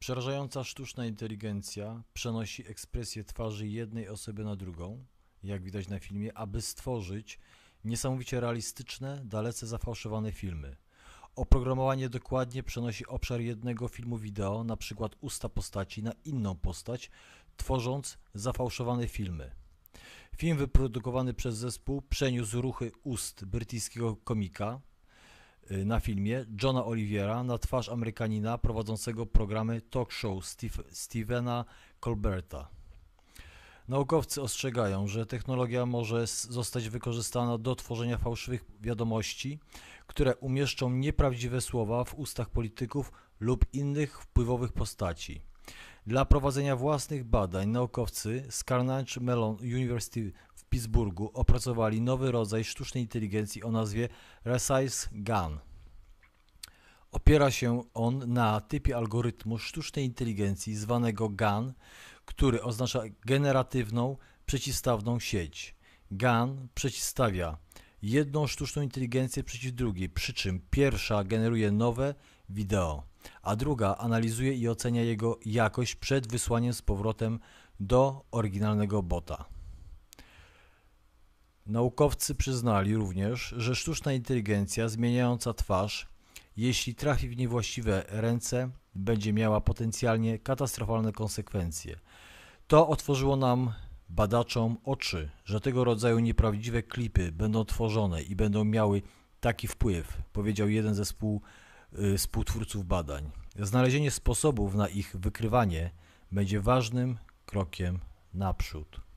Przerażająca sztuczna inteligencja przenosi ekspresję twarzy jednej osoby na drugą, jak widać na filmie, aby stworzyć niesamowicie realistyczne, dalece zafałszowane filmy. Oprogramowanie dokładnie przenosi obszar jednego filmu wideo, na przykład usta postaci, na inną postać, tworząc zafałszowane filmy. Film wyprodukowany przez zespół przeniósł ruchy ust brytyjskiego komika na filmie Johna Oliviera na twarz Amerykanina prowadzącego programy talk show Steve, Stevena Colberta. Naukowcy ostrzegają, że technologia może zostać wykorzystana do tworzenia fałszywych wiadomości, które umieszczą nieprawdziwe słowa w ustach polityków lub innych wpływowych postaci. Dla prowadzenia własnych badań naukowcy z Carnegie Mellon University Pittsburghu opracowali nowy rodzaj sztucznej inteligencji o nazwie Resize GAN. Opiera się on na typie algorytmu sztucznej inteligencji zwanego GAN, który oznacza generatywną przeciwstawną sieć. GAN przeciwstawia jedną sztuczną inteligencję przeciw drugiej, przy czym pierwsza generuje nowe wideo, a druga analizuje i ocenia jego jakość przed wysłaniem z powrotem do oryginalnego bota. Naukowcy przyznali również, że sztuczna inteligencja zmieniająca twarz, jeśli trafi w niewłaściwe ręce, będzie miała potencjalnie katastrofalne konsekwencje. To otworzyło nam, badaczom, oczy, że tego rodzaju nieprawdziwe klipy będą tworzone i będą miały taki wpływ, powiedział jeden ze współ, y, współtwórców badań. Znalezienie sposobów na ich wykrywanie będzie ważnym krokiem naprzód.